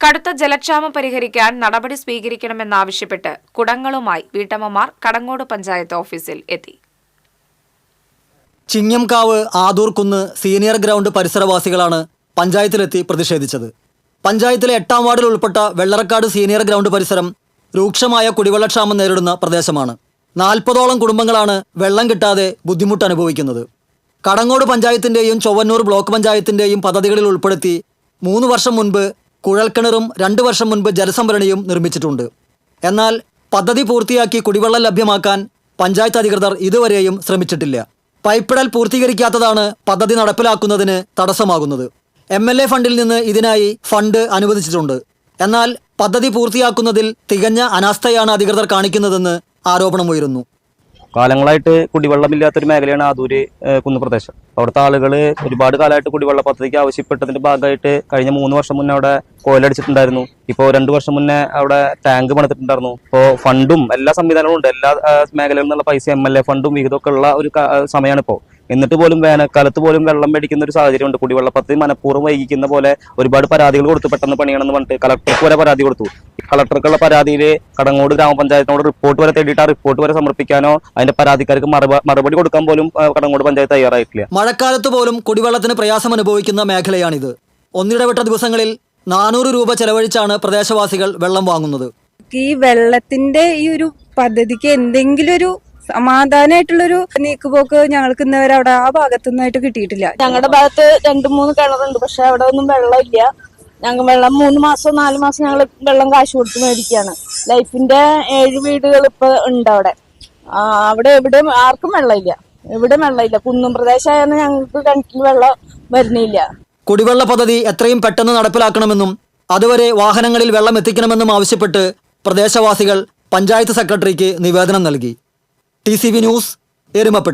കടുത്ത ജലക്ഷാമം പരിഹരിക്കാൻ നടപടി സ്വീകരിക്കണമെന്നാവശ്യപ്പെട്ട് കുടങ്ങളുമായി വീട്ടമ്മമാർ കടങ്ങോട് പഞ്ചായത്ത് ഓഫീസിൽ എത്തി. ചിങ്ങംകാവ് ആദൂർക്കുന്ന് സീനിയർ ഗ്രൗണ്ട് പരിസരവാസികളാണ് പഞ്ചായത്തിലെത്തി പ്രതിഷേധിച്ചത്. പഞ്ചായത്തിലെ എട്ടാം വാർഡിൽ ഉൾപ്പെട്ട വെള്ളറക്കാട് സീനിയർ ഗ്രൗണ്ട് പരിസരം രൂക്ഷമായ കുടിവെള്ളക്ഷാമം നേരിടുന്ന പ്രദേശമാണ്. നാൽപ്പതോളം കുടുംബങ്ങളാണ് വെള്ളം കിട്ടാതെ ബുദ്ധിമുട്ട് അനുഭവിക്കുന്നത്. കടങ്ങോട് പഞ്ചായത്തിന്റെയും ചൊവ്വന്നൂർ ബ്ലോക്ക് പഞ്ചായത്തിന്റെയും പദ്ധതികളിൽ ഉൾപ്പെടുത്തി മൂന്ന് വർഷം മുൻപ് കുഴൽക്കിണറും രണ്ടു വർഷം മുൻപ് ജലസംഭരണിയും നിർമ്മിച്ചിട്ടുണ്ട്. എന്നാൽ പദ്ധതി പൂർത്തിയാക്കി കുടിവെള്ളം ലഭ്യമാക്കാൻ പഞ്ചായത്ത് അധികൃതർ ഇതുവരെയും ശ്രമിച്ചിട്ടില്ല. പൈപ്പിടൽ പൂർത്തീകരിക്കാത്തതാണ് പദ്ധതി നടപ്പിലാക്കുന്നതിന് തടസ്സമാകുന്നത്. എം എൽ എ ഫണ്ടിൽ നിന്ന് ഇതിനായി ഫണ്ട് അനുവദിച്ചിട്ടുണ്ട്. എന്നാൽ പദ്ധതി പൂർത്തിയാക്കുന്നതിൽ തികഞ്ഞ അനാസ്ഥയാണ് അധികൃതർ കാണിക്കുന്നതെന്ന് ആരോപണമുയരുന്നു. കാലങ്ങളായിട്ട് കുടിവെള്ളമില്ലാത്തൊരു മേഖലയാണ് ആദൂര് കുന്ന് പ്രദേശം അവിടുത്തെ ആളുകൾ ഒരുപാട് കാലമായിട്ട് കുടിവെള്ള പദ്ധതിക്ക് ആവശ്യപ്പെട്ടതിന്റെ ഭാഗമായിട്ട് കഴിഞ്ഞ മൂന്ന് വർഷം മുന്നേ അവിടെ കോയിലടിച്ചിട്ടുണ്ടായിരുന്നു ഇപ്പോൾ രണ്ടു വർഷം മുന്നേ അവിടെ ടാങ്ക് പണിതിട്ടുണ്ടായിരുന്നു. ഇപ്പോൾ ഫണ്ടും എല്ലാ സംവിധാനങ്ങളും ഉണ്ട്. എല്ലാ മേഖലകളിൽ നിന്നുള്ള പൈസ എം എൽ എ ഫണ്ടും വിഹിതമൊക്കെ ഉള്ള ഒരു സമയമാണ് ഇപ്പോൾ എന്നിട്ട് പോലും വേനൽക്കാലത്ത് പോലും വെള്ളം മേടിക്കുന്ന ഒരു സാഹചര്യമുണ്ട്. കുടിവെള്ള പദ്ധതി മനഃപൂർവം വൈകിക്കുന്ന പോലെ ഒരുപാട് പരാതികൾ കൊടുത്തു പെട്ടെന്ന് പണിയണമെന്ന് പറഞ്ഞിട്ട് കളക്ടർക്ക് വരെ പരാതി കൊടുത്തു. കളക്ടർക്കുള്ള പരാതിയിൽ കടങ്ങോട് ഗ്രാമപഞ്ചായത്തിനോട് റിപ്പോർട്ട് വരെ തേടിയിട്ട് ആ റിപ്പോർട്ട് വരെ സമർപ്പിക്കാനോ അതിന്റെ പരാതിക്കാർക്ക് മറുപടി കൊടുക്കാൻ പോലും കടങ്ങോട് പഞ്ചായത്ത് തയ്യാറായിട്ടില്ല. മഴക്കാലത്ത് പോലും കുടിവെള്ളത്തിന് പ്രയാസം അനുഭവിക്കുന്ന മേഖലയാണിത്. ഒന്നിടവിട്ട ദിവസങ്ങളിൽ നാനൂറ് രൂപ ചെലവഴിച്ചാണ് പ്രദേശവാസികൾ വെള്ളം വാങ്ങുന്നത്. ഈ വെള്ളത്തിന്റെ ഈ ഒരു പദ്ധതിക്ക് എന്തെങ്കിലും ഒരു സമാധാനമായിട്ടുള്ളൊരു നീക്കുപോക്ക് ഞങ്ങൾക്ക് ഇന്നവരെ അവിടെ ആ ഭാഗത്തുനിന്നായിട്ട് കിട്ടിയിട്ടില്ല. ഞങ്ങളുടെ ഭാഗത്ത് രണ്ട് മൂന്ന് കിണറുണ്ട് പക്ഷെ അവിടെ ഒന്നും വെള്ളമില്ല. ഞങ്ങൾ വെള്ളം മൂന്ന് മാസം നാല് മാസം ഞങ്ങൾ വെള്ളം കാശ് കൊടുത്ത് മേടിക്കുകയാണ് ലൈഫിന്റെ ഏഴ് വീടുകൾ ഇപ്പൊ ഉണ്ട് അവിടെ. ആ, അവിടെ എവിടെ ആർക്കും വെള്ളമില്ല. എവിടെ വെള്ളമില്ല. കുന്നും പ്രദേശമായാലും ഞങ്ങൾക്ക് കിണറ്റിൽ വെള്ളം വരുന്നില്ല. കുടിവെള്ള പദ്ധതി എത്രയും പെട്ടെന്ന് നടപ്പിലാക്കണമെന്നും അതുവരെ വാഹനങ്ങളിൽ വെള്ളം എത്തിക്കണമെന്നും ആവശ്യപ്പെട്ട് പ്രദേശവാസികൾ പഞ്ചായത്ത് സെക്രട്ടറിക്ക് നിവേദനം നൽകി. T news Erumapetty.